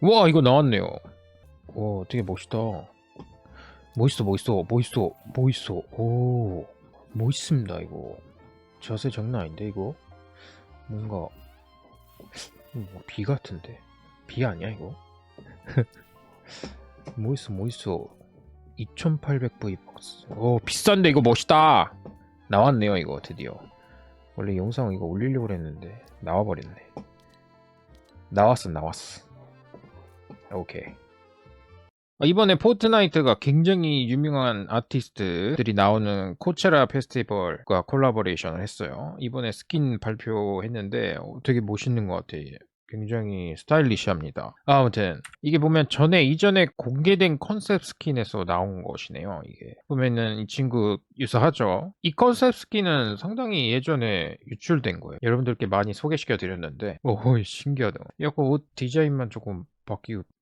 와 이거 나왔네요. 와 되게 멋있다. 멋있어 멋있어 멋있어 멋있어. 오 멋있습니다 이거. 자세 장난 아닌데 이거? 뭔가 뭐, 비 같은데? 비 아니야 이거? 멋있어 멋있어. 2800V 박스. 오 비싼데 이거 멋있다! 나왔네요 이거 드디어. 원래 영상 이거 올리려고 했는데 나와버렸네. 나왔어 나왔어 오케이 아, 이번에 포트나이트가 굉장히 유명한 아티스트들이 나오는 코체라 페스티벌과 콜라보레이션을 했어요. 이번에 스킨 발표했는데 어, 되게 멋있는 것 같아요. 굉장히 스타일리시합니다. 아, 아무튼 이게 보면 전에 이전에 공개된 컨셉 스킨에서 나온 것이네요. 이게 보면은 이 친구 유사하죠. 이 컨셉 스킨은 상당히 예전에 유출된 거예요. 여러분들께 많이 소개시켜 드렸는데, 오 신기하다. 약간 옷 디자인만 조금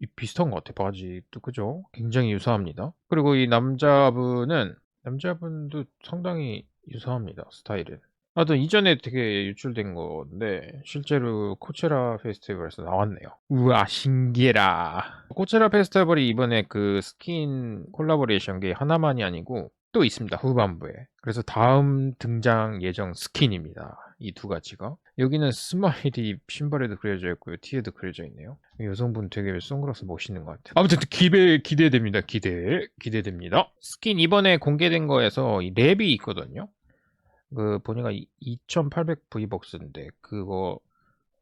이- 비슷한 것 같아 바지도 그죠? 굉장히 유사합니다. 그리고 이 남자분은 남자분도 상당히 유사합니다 스타일은. 하여튼 이전에 되게 유출된 건데 실제로 코체라 페스티벌에서 나왔네요. 우와 신기해라. 코체라 페스티벌이 이번에 그 스킨 콜라보레이션 게 하나만이 아니고 또 있습니다 후반부에. 그래서 다음 등장 예정 스킨입니다. 이 두 가지가. 여기는 스마일이 신발에도 그려져 있고요. 티에도 그려져 있네요. 여성분 되게 선글라스 멋있는 것 같아요. 아무튼 기대 기대됩니다. 기대 기대됩니다. 스킨 이번에 공개된 거에서 이 랩이 있거든요. 그 보니까 2,800 V벅스인데 그거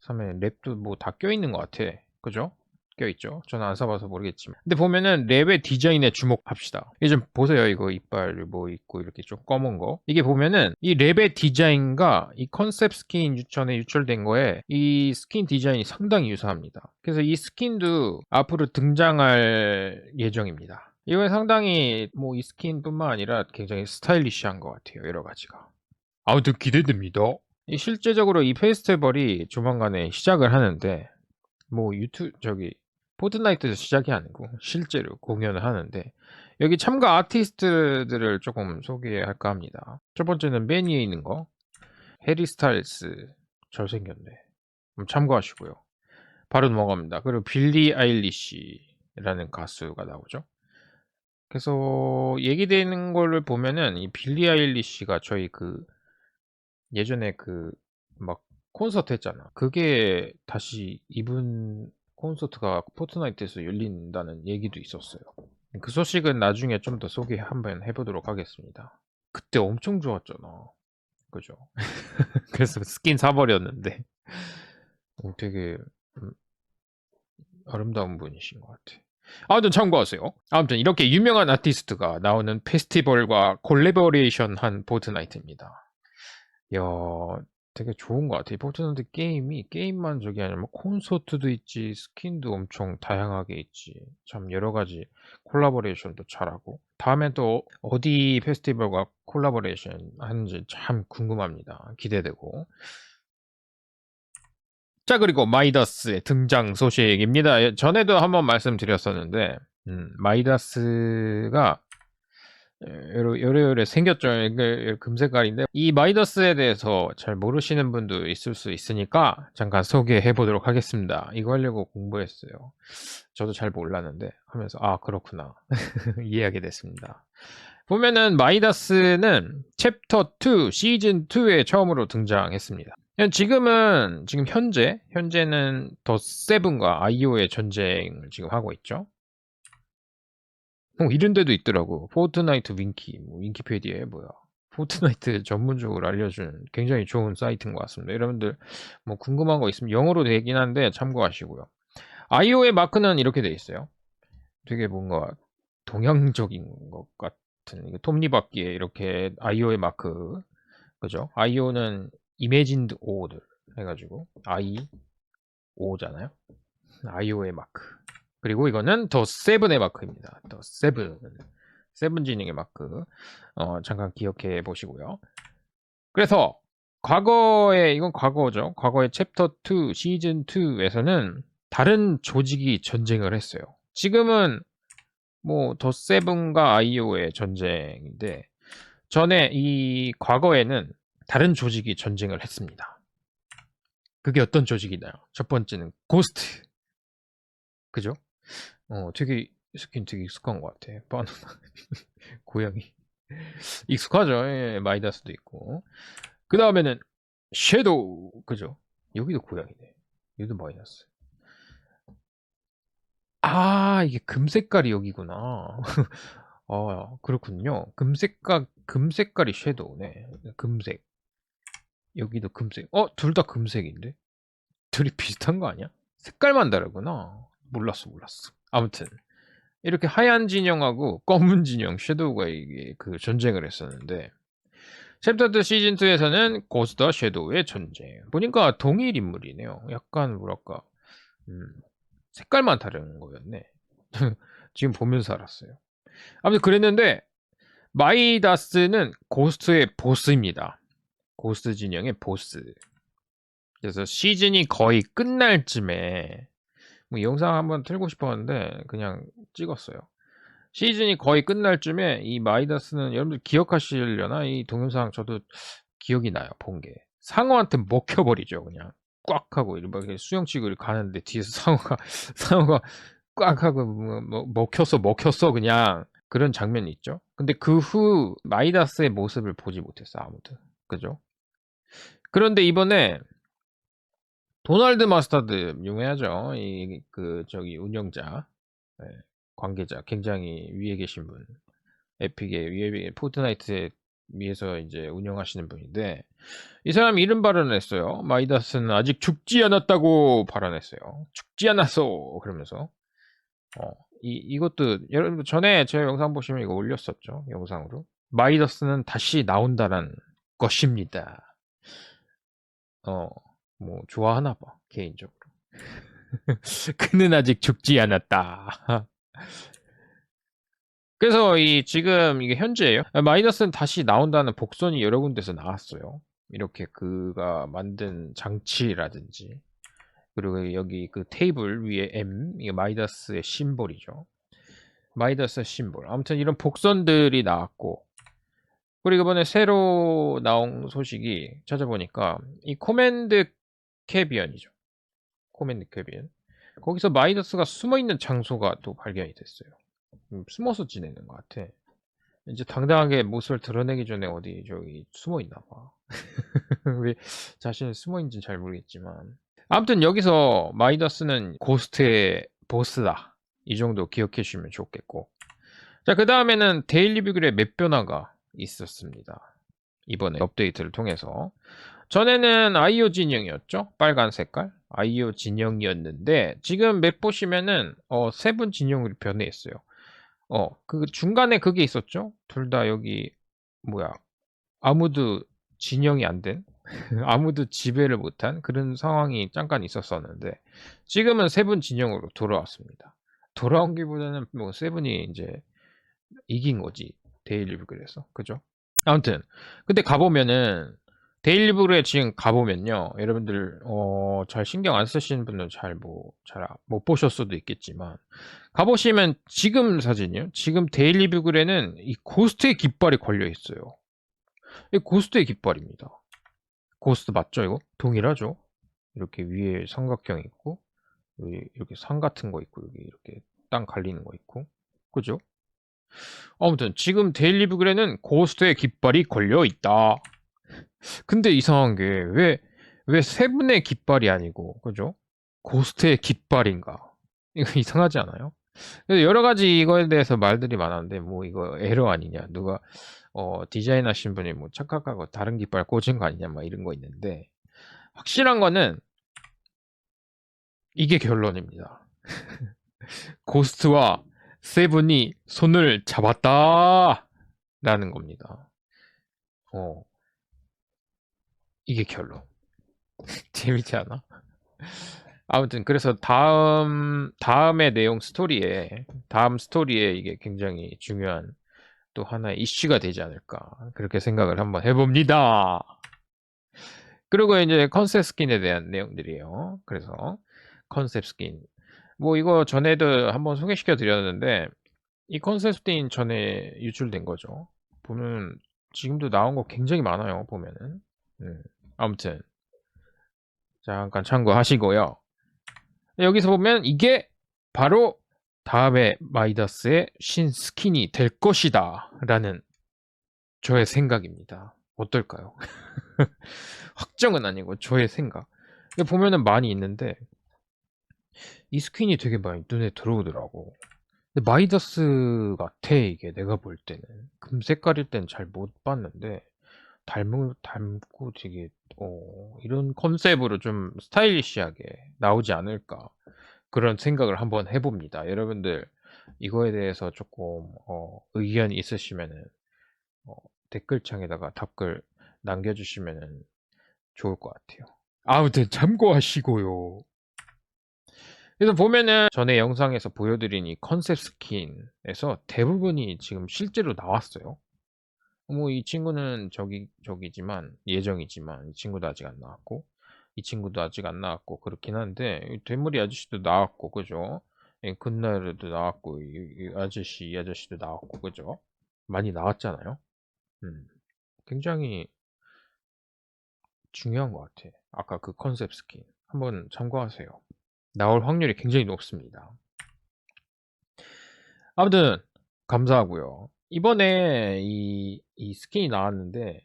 사면 랩도 뭐 다 껴있는 것 같아. 그죠? 껴있죠. 저는 안 사봐서 모르겠지만. 근데 보면은 랩의 디자인에 주목합시다. 이게 좀 보세요. 이거 이빨 뭐 있고 이렇게 좀 검은 거. 이게 보면은 이 랩의 디자인과 이 컨셉 스킨 유천에 유출된 거에 이 스킨 디자인이 상당히 유사합니다. 그래서 이 스킨도 앞으로 등장할 예정입니다. 이건 상당히 뭐 이 스킨뿐만 아니라 굉장히 스타일리시한 것 같아요. 여러 가지가. 아무튼 기대됩니다. 이 실제적으로 이 페스티벌이 조만간에 시작을 하는데 뭐 유튜 저기 포트나이트에서 시작이 아니고 실제로 공연을 하는데 여기 참가 아티스트들을 조금 소개할까 합니다. 첫 번째는 맨 위에 있는 거 해리 스타일스 잘생겼네. 참고하시고요. 바로 넘어갑니다. 그리고 빌리 아일리시라는 가수가 나오죠. 그래서 얘기되는 거를 보면은 이 빌리 아일리시가 저희 그 예전에 그 막 콘서트 했잖아. 그게 다시 이분 콘서트가 포트나이트에서 열린다는 얘기도 있었어요. 그 소식은 나중에 좀 더 소개 한번 해보도록 하겠습니다. 그때 엄청 좋았잖아. 그죠? 그래서 스킨 사버렸는데 어, 되게 음, 아름다운 분이신 것 같아. 아무튼 참고하세요. 아무튼 이렇게 유명한 아티스트가 나오는 페스티벌과 콜라보레이션 한 포트나이트입니다. 야, 되게 좋은 것 같아. 이 포트나이트 게임이 게임만 저기 아니라 뭐 콘서트도 있지, 스킨도 엄청 다양하게 있지. 참 여러 가지 콜라보레이션도 잘하고. 다음에 또 어디 페스티벌과 콜라보레이션 하는지 참 궁금합니다. 기대되고. 자, 그리고 마이더스의 등장 소식입니다. 예, 전에도 한번 말씀드렸었는데, 음, 마이더스가 여러 생겼죠. 금색깔인데, 이 마이더스에 대해서 잘 모르시는 분도 있을 수 있으니까, 잠깐 소개해 보도록 하겠습니다. 이거 하려고 공부했어요. 저도 잘 몰랐는데, 하면서, 아, 그렇구나. 이해하게 됐습니다. 보면은, 마이더스는 챕터 2, 시즌 2에 처음으로 등장했습니다. 지금은 지금 현재 현재는 더 세븐과 아이오의 전쟁을 지금 하고 있죠. 어, 이런 데도 있더라고. 포트나이트 윈키, 뭐 윈키페디아에 뭐야. 포트나이트 전문적으로 알려준 굉장히 좋은 사이트인 것 같습니다. 여러분들 뭐 궁금한 거 있으면 영어로 되긴 한데 참고하시고요. 아이오의 마크는 이렇게 돼 있어요. 되게 뭔가 동양적인 것 같은 톱니바퀴에 이렇게 아이오의 마크 그죠? 아이오는 이매진드 오들 해가지고 아이 오잖아요. 아이오의 마크. 그리고 이거는 더 세븐의 마크입니다. 더 세븐. 세븐 진영의 마크. 어, 잠깐 기억해 보시고요. 그래서 과거에 이건 과거죠. 과거의 챕터 2 시즌 2에서는 다른 조직이 전쟁을 했어요. 지금은 뭐 더 세븐과 아이오의 전쟁인데 전에 이 과거에는 다른 조직이 전쟁을 했습니다. 그게 어떤 조직이나요? 첫 번째는 고스트. 그죠? 어, 되게 스킨 되게 익숙한 것 같아. 바나나 고양이 익숙하죠. 예, 마이다스도 있고. 그 다음에는 섀도우 그죠? 여기도 고양이네. 여기도 마이너스. 아 이게 금 색깔이 여기구나. 아 그렇군요. 금 색깔 금 색깔이 섀도우네. 금색. 여기도 금색. 어 둘 다 금색인데? 둘이 비슷한 거 아니야? 색깔만 다르구나. 몰랐어 몰랐어. 아무튼 이렇게 하얀 진영하고 검은 진영 섀도우가 이게 그 전쟁을 했었는데 챕터 2 시즌 2에서는 고스트와 섀도우의 전쟁. 보니까 동일 인물이네요. 약간 뭐랄까 음, 색깔만 다른 거였네. 지금 보면서 알았어요. 아무튼 그랬는데 마이다스는 고스트의 보스입니다. 고스트 진영의 보스. 그래서 시즌이 거의 끝날 쯤에 뭐이 영상 한번 틀고 싶었는데 그냥 찍었어요. 시즌이 거의 끝날 쯤에 이 마이다스는 여러분들 기억하시려나 이 동영상 저도 기억이 나요. 본 게. 상어한테 먹혀버리죠. 그냥 꽉 하고 이렇게 수영치고 가는데 뒤에서 상어가 상어가 꽉 하고 뭐, 뭐, 먹혔어 먹혔어 그냥 그런 장면이 있죠. 근데 그 후 마이다스의 모습을 보지 못했어 아무도. 그죠? 그런데 이번에 도널드 마스타드 유명하죠. 이 그 저기 운영자 예, 관계자 굉장히 위에 계신 분 에픽의 위에 포트나이트에 위에서 이제 운영하시는 분인데 이 사람 이런 발언을 했어요. 마이다스는 아직 죽지 않았다고 발언했어요. 죽지 않았어 그러면서 어, 이 이것도 여러분 전에 제 영상 보시면 이거 올렸었죠 영상으로 마이다스는 다시 나온다는 것입니다. 어, 뭐 좋아하나 봐 개인적으로. 그는 아직 죽지 않았다. 그래서 이 지금 이게 현재예요. 마이너스는 다시 나온다는 복선이 여러 군데서 나왔어요. 이렇게 그가 만든 장치라든지 그리고 여기 그 테이블 위에 M 이게 마이다스의 심볼이죠. 마이다스 심볼. 아무튼 이런 복선들이 나왔고 그리고 이번에 새로 나온 소식이 찾아보니까 이 코맨드 캐비언이죠. 코맨드 캐비언. 거기서 마이더스가 숨어 있는 장소가 또 발견이 됐어요. 음, 숨어서 지내는 것 같아. 이제 당당하게 모습을 드러내기 전에 어디 저기 숨어 있나 봐. 왜 자신이 숨어 있는지 잘 모르겠지만. 아무튼 여기서 마이더스는 고스트의 보스다. 이 정도 기억해 주시면 좋겠고. 자, 그 다음에는 데일리 뷰글의 맵 변화가 있었습니다. 이번에 업데이트를 통해서. 전에는 아이오 진영이었죠? 빨간 색깔. 아이오 진영이었는데, 지금 맵 보시면은, 어, 세분 진영으로 변해 있어요. 어, 그 중간에 그게 있었죠? 둘 다 여기, 뭐야, 아무도 진영이 안 된, 아무도 지배를 못한 그런 상황이 잠깐 있었었는데, 지금은 세분 진영으로 돌아왔습니다. 돌아온 기보다는 뭐 세분이 이제 이긴 거지. 데일리 뷰글에서. 그죠? 아무튼, 근데 가보면은, 데일리 뷰글에 지금 가보면요. 여러분들, 어, 잘 신경 안 쓰시는 분은 잘 뭐, 잘 못 보셨을 수도 있겠지만, 가보시면 지금 사진이요. 지금 데일리 뷰글에는 이 고스트의 깃발이 걸려 있어요. 이 고스트의 깃발입니다. 고스트 맞죠, 이거? 동일하죠? 이렇게 위에 삼각형 있고, 이렇게 산 같은 거 있고, 여기 이렇게 땅 갈리는 거 있고, 그죠? 아무튼 지금 데일리 뷰글에는 고스트의 깃발이 걸려 있다. 근데 이상한 게 왜 왜 세분의 깃발이 아니고 그죠? 고스트의 깃발인가? 이거 이상하지 않아요? 여러 가지 이거에 대해서 말들이 많았는데 뭐 이거 에러 아니냐? 누가 어 디자인 하신 분이 뭐 착각하고 다른 깃발 꽂은 거 아니냐? 막 이런 거 있는데 확실한 거는 이게 결론입니다. 고스트와 세븐이 손을 잡았다! 라는 겁니다. 어. 이게 결론. 재밌지 않아? 아무튼, 그래서 다음, 다음의 내용 스토리에, 다음 스토리에 이게 굉장히 중요한 또 하나의 이슈가 되지 않을까. 그렇게 생각을 한번 해봅니다. 그리고 이제 컨셉 스킨에 대한 내용들이에요. 그래서 컨셉 스킨. 뭐 이거 전에도 한번 소개시켜 드렸는데 이 컨셉 스킨 전에 유출된 거죠. 보면 지금도 나온 거 굉장히 많아요. 보면은 음, 아무튼 잠깐 참고하시고요. 여기서 보면 이게 바로 다음에 마이다스의 신스킨이 될 것이다 라는 저의 생각입니다. 어떨까요? 확정은 아니고 저의 생각. 보면은 많이 있는데 이 스킨이 되게 많이 눈에 들어오더라고. 근데 마이다스 같아 이게 내가 볼 때는 금 색깔일 땐 잘 못 봤는데 닮은 닮고 되게 어, 이런 컨셉으로 좀 스타일리시하게 나오지 않을까 그런 생각을 한번 해 봅니다. 여러분들 이거에 대해서 조금 어, 의견 있으시면은 어, 댓글창에다가 답글 남겨 주시면은 좋을 것 같아요. 아무튼 참고하시고요. 그래서 보면은 전에 영상에서 보여드린 이 컨셉 스킨에서 대부분이 지금 실제로 나왔어요. 뭐 이 친구는 저기 저기지만 예정이지만 이 친구도 아직 안 나왔고 이 친구도 아직 안 나왔고 그렇긴 한데 이 대머리 아저씨도 나왔고 그죠? 예, 금나르도 나왔고 이, 이 아저씨 이 아저씨도 나왔고 그죠? 많이 나왔잖아요. 음, 굉장히 중요한 것 같아. 아까 그 컨셉 스킨 한번 참고하세요. 나올 확률이 굉장히 높습니다. 아무튼 감사하고요. 이번에 이, 이 스킨이 나왔는데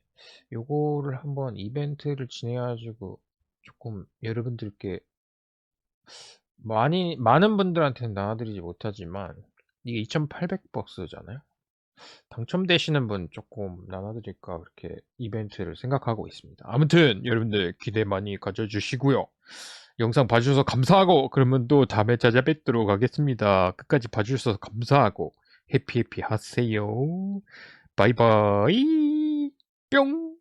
요거를 한번 이벤트를 진행해가지고 조금 여러분들께 많이 많은 분들한테는 나눠드리지 못하지만 이게 2,800박스잖아요. 당첨되시는 분 조금 나눠드릴까 그렇게 이벤트를 생각하고 있습니다. 아무튼 여러분들 기대 많이 가져주시고요. 영상 봐주셔서 감사하고 그러면 또 다음에 찾아뵙도록 하겠습니다. 끝까지 봐주셔서 감사하고 해피 해피 하세요. 바이바이 뿅